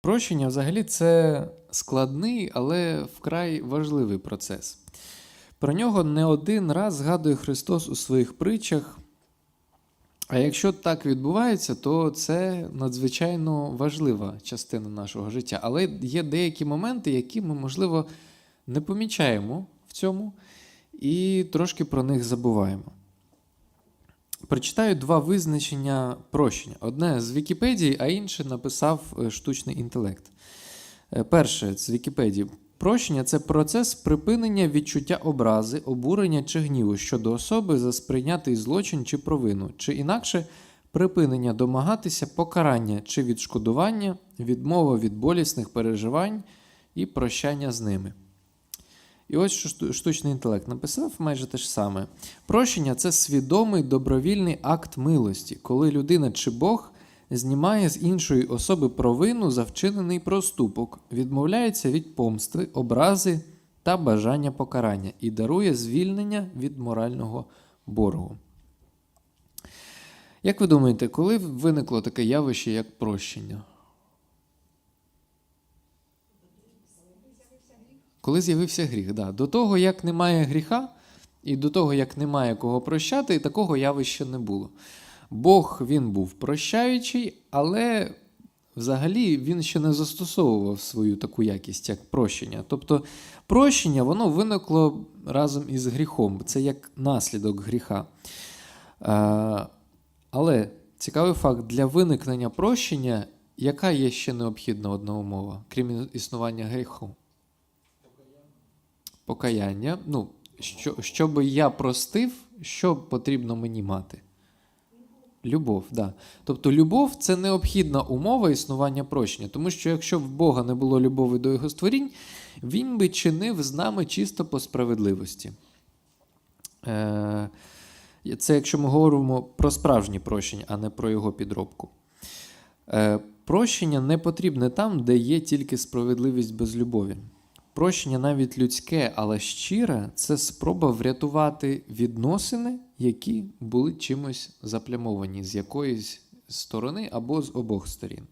Прощення взагалі це складний, але вкрай важливий процес. Про нього не один раз згадує Христос у своїх притчах. А якщо так відбувається, то це надзвичайно важлива частина нашого життя. Але є деякі моменти, які ми, можливо, не помічаємо в цьому і трошки про них забуваємо. Прочитаю два визначення прощення. Одне з Вікіпедії, а інше написав е, штучний інтелект. Е, Перше з Вікіпедії. Прощення це процес припинення відчуття образи, обурення чи гніву щодо особи за сприйнятий злочин чи провину, чи інакше припинення домагатися покарання чи відшкодування, відмова від болісних переживань і прощання з ними. І ось що штучний інтелект написав майже те ж саме. Прощення це свідомий добровільний акт милості, коли людина чи Бог знімає з іншої особи провину за вчинений проступок, відмовляється від помсти, образи та бажання покарання і дарує звільнення від морального боргу. Як ви думаєте, коли виникло таке явище, як прощення? Коли з'явився гріх, да. до того, як немає гріха, і до того, як немає кого прощати, такого явища не було. Бог він був прощаючий, але взагалі він ще не застосовував свою таку якість, як прощення. Тобто прощення воно виникло разом із гріхом. Це як наслідок гріха. Але цікавий факт: для виникнення прощення, яка є ще необхідна одна умова, крім існування гріху? Покаяння. Ну, що, щоб я простив, що потрібно мені мати? Любов, да. Тобто любов це необхідна умова існування прощення. Тому що якщо в Бога не було любові до його створінь, він би чинив з нами чисто по справедливості. Е, це якщо ми говоримо про справжнє прощення, а не про його підробку. Е, прощення не потрібне там, де є тільки справедливість без любові. Прощення навіть людське, але щире це спроба врятувати відносини, які були чимось заплямовані з якоїсь сторони або з обох сторін.